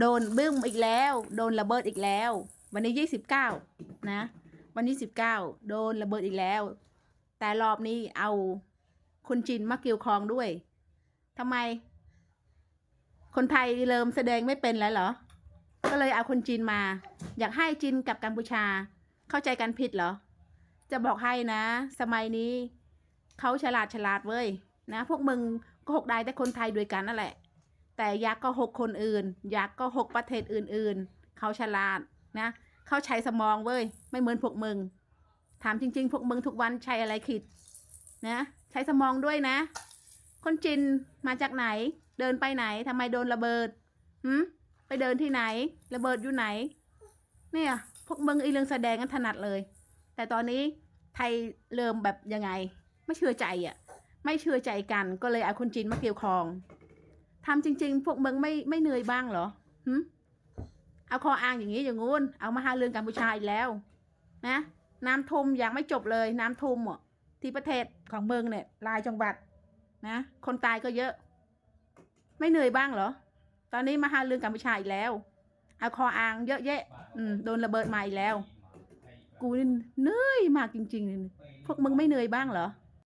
โดนบึ้มอีกแล้ว โดนระเบิดอีกแล้ว วันนี้ยี่สิบเก้านะ วันที่สิบเก้าโดนระเบิดอีกแล้ว แต่รอบนี้เอาคนจีนมาเกี่ยวคองด้วยทำไม คนไทยเริ่มแสดงไม่เป็นแล้วเหรอ ก็เลยเอาคนจีนมา อยากให้จีนกับกัมพูชา เข้าใจกันผิดเหรอ จะบอกให้นะ สมัยนี้เขาฉลาดฉลาดเว้ยนะ พวกมึงก็หกได้แต่คนไทยด้วยกันนั่นแหละ แต่ยักษ์ก็หกคนอื่น ยักษ์ก็หกประเทศอื่น ๆ เขาฉลาดนะเขาใช้สมองเว้ย ไม่เหมือนพวกมึง ถามจริง ๆ พวกมึงทุกวันใช้อะไรคิดนะใช้สมองด้วยนะ คนจีนมาจากไหน เดินไปไหนทำไมโดนระเบิดหืมไปเดินที่ไหน ระเบิดอยู่ไหน เนี่ย พวกมึงไอีเรื่องแสดงกันถนัดเลย แต่ตอนนี้ไทยเริ่มแบบยังไง ไม่เชื่อใจอะ ไม่เชื่อใจกันก็เลยเอาคนจีนมาเกี่ยวคอง ทำจริง ๆ พวกมึงไม่ไม่เหนื่อยบ้างเหรอหึเอาคออ้างอย่างนี้อย่างงู้น เอามาหาเรื่องกัมพูชาอีกแล้ว นะ น้ำท่วมยังไม่จบเลย น้ำท่วมอะที่ประเทศของเมืองเนี่ยหลายจังหวัด นะ คนตายก็เยอะ ไม่เหนื่อยบ้างเหรอ ตอนนี้มาหาเรื่องกัมพูชาอีกแล้ว เอาคออ้างเยอะแยะ อืมโดนระเบิดมาอีกแล้ว กูนี่เหนื่อยมากจริงๆเลยพวกมึงไม่เหนื่อยบ้างเหรอ